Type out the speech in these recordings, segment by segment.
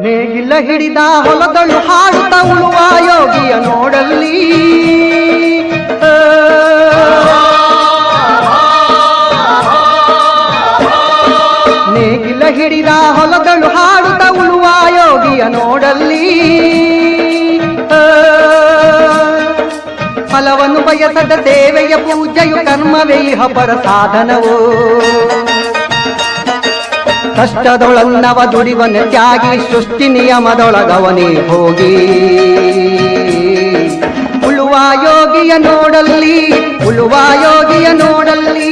ನೇಗಿಲ್ಲ ಹಿಡಿದ ಹೊಲದಳು ಹಾಡುತ್ತ ಉಳುವ ಯೋಗಿಯ ನೋಡಲ್ಲಿ. ಫಲವನ್ನು ಬಯಸದ ಸೇವೆಯ ಪೂಜೆಯು ಕರ್ಮವೇ, ಇಹ ಪರ ಸಾಧನವು. ಕಷ್ಟದೊಳನ್ನವ ದುಡಿವನ ತ್ಯಾಗಿ, ಸೃಷ್ಟಿ ನಿಯಮದೊಳಗವನೇ ಹೋಗಿ. ಉಳುವ ಯೋಗಿಯ ನೋಡಲ್ಲಿ, ಉಳುವ ಯೋಗಿಯ ನೋಡಲ್ಲಿ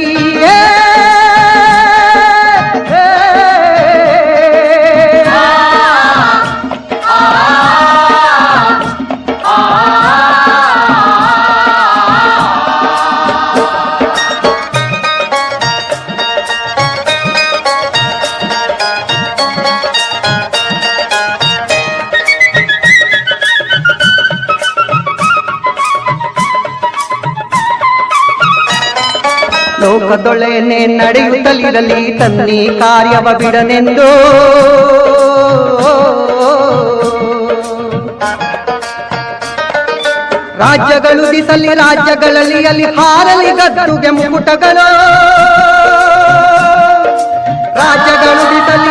ಲೋಕದೊಳೆನೆ ನಡೆಯುತ್ತಲಿರಲಿ ತನ್ನಿ ಕಾರ್ಯವ ಬಿಡನೆಂದು. ರಾಜ್ಯಗಳು ದಿಸಲಿ ರಾಜ್ಯಗಳಲ್ಲಿ ಅಲ್ಲಿ ಹಾರಲಿ ಗದ್ದುಗೆ ಮುಕುಟಗಳು. ರಾಜ್ಯಗಳು ದಿಸಲಿ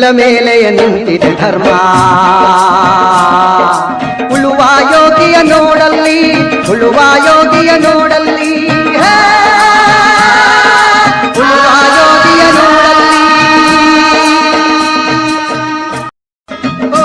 ನೇಗಿಲ ಮೇಲೆಯ ನಿಂತಿದೆ ಧರ್ಮ ಉಳುವ ಯೋಗಿಯ ನೋಡಲ್ಲಿ ಉಳುವ ಯೋಗಿಯ ನೋಡಲ್ಲಿ ಹೇ! ಉಳುವ ಯೋಗಿಯ ನೋಡಲ್ಲಿ ಓ,